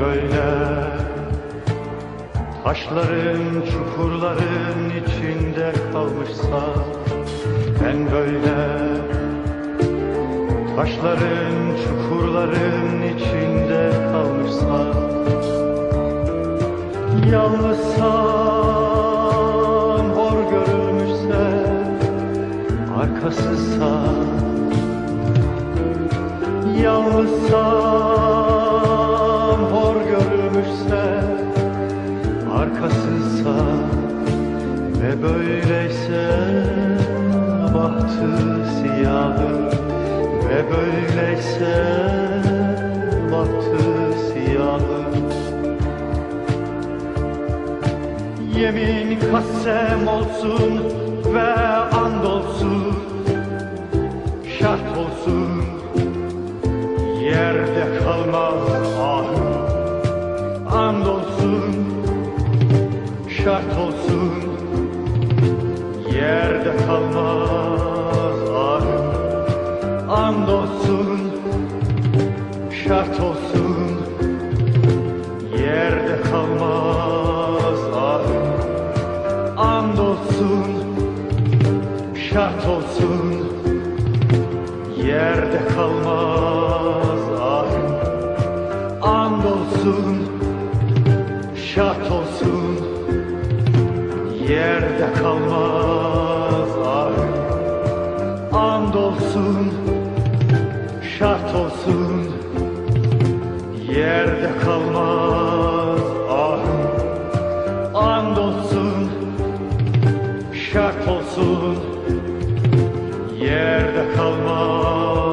böyle. Taşların, çukurların içinde kalmışsa Ben böyle. Taşların, çukurların içinde kalmışsa Yalnızsan, hor görülmüşse Arkasızsa Yalnızsan, Arkasızsa ve böyleyse bahtı siyahı ve böyleyse bahtı siyahı. Yemin kasem olsun ve and olsun Şart olsun yerde kalmaz ahım. And olsun şart olsun. Yerde kalmaz ahım And olsun şart olsun. Yerde kalmaz ahım And olsun şart olsun. Yerde kalmaz ahım And olsun şart olsun yerde kalmaz ahım And olsun şart olsun yerde kalmaz ahım And olsun şart olsun yerde kalmaz